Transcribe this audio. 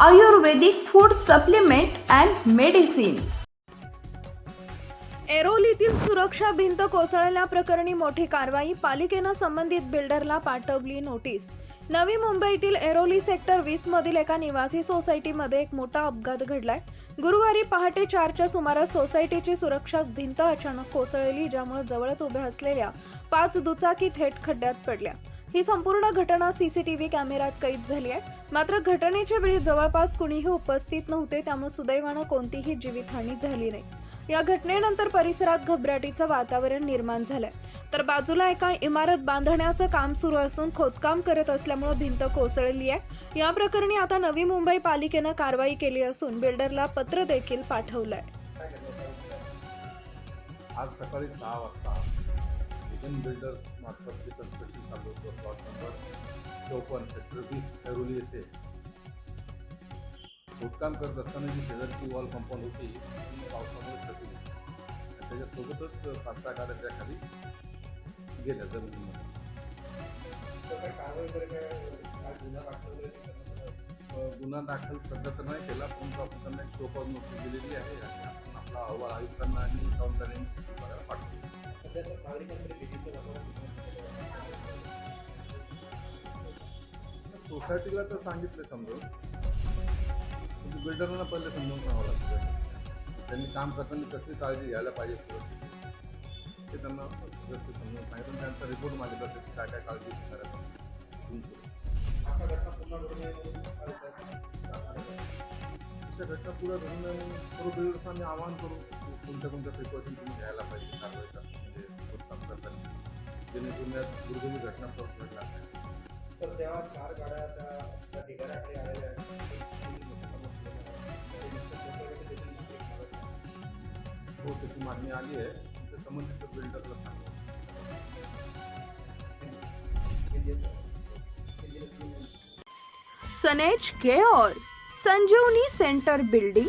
Ayurvedic food supplement and medicine एरोलीतील सुरक्षा भिंत कोसळल्याप्रकरणी मोठी कारवाई पालिकेनं संबंधित बिल्डरला पाठवली नोटीस. नवी मुंबईतील एरोली सेक्टर वीस मधील एका निवासी सोसायटीमध्ये एक मोठा अपघात घडलाय. गुरुवारी पहाटे चारच्या सुमारास सोसायटीची सुरक्षा भिंत अचानक कोसळली ज्यामुळे जवळच उभ्या असलेल्या पाच दुचाकी थेट खड्ड्यात पडल्या. ही संपूर्ण घटना सीसीटीव्ही कॅमेऱ्यात कैद झाली आहे. मात्र घटनेच्या वेळी जवळपास कुणीही उपस्थित नव्हते त्यामुळे सुदैवानं कोणतीही जीवितहानी झाली नाही. या घटनेनंतर परिसरात घबराटीचं वातावरण निर्माण झालंय. तर बाजूला एका इमारत बांधण्याचं काम सुरू असून खोदकाम करत असल्यामुळे भिंत कोसळली आहे. या प्रकरणी आता नवी मुंबई पालिकेनं कारवाई केली असून बिल्डरला पत्र देखील पाठवलंय. आज सकाळी सहा वाजता विजन बिल्डर्स मार्फत जे कन्स्ट्रक्शन चालू होतं प्लॉट नंबर चौपन्न सेक्टर वीस ऐरोली येथे. खोदकाम करत असताना जी शेजारची वॉल कंपाऊंड होती ती पावसामुळे खचली. आणि त्याच्यासोबतच पाच सहा गाड्या त्या खाली गेल्या जमिनीमध्ये. गुन्हा दाखल सध्या तर नाही केला परंतु आपण त्यांना एक शोकॉज नोटीस दिलेली आहे. आणि आपण आपला अहवाल आयुक्तांना आणि काउंटरांनी सोसायटीला तर सांगितलं समजून. पण बिल्डरला पहिले समजून सांगावं लागतं. त्यांनी काम करताना कशी काळजी घ्यायला पाहिजे सुरक्षित? ते त्यांना व्यवस्थित समजून सांगितलं त्यांचा रिपोर्ट त्याची काय काय काळजी करायला अशा घटना पुढे घडून नये म्हणून सर्व बिल्डर्सना आवाहन करू. कोणत्या कोणत्या प्रिकॉशन तुम्ही घ्यायला पाहिजे कारवाईचा म्हणजे खोदकाम करताना जेणेकरून या दुर्दैवी घटना परत घडणार नाही. तर तेव्हा चार गाड्या त्या ठिकाणाकडे आलेल्या आहेत. हो तशी मागणी आली आहे. ते संबंधित बिल्डरला सांगू. सनेज केऑल Sanjivani centre building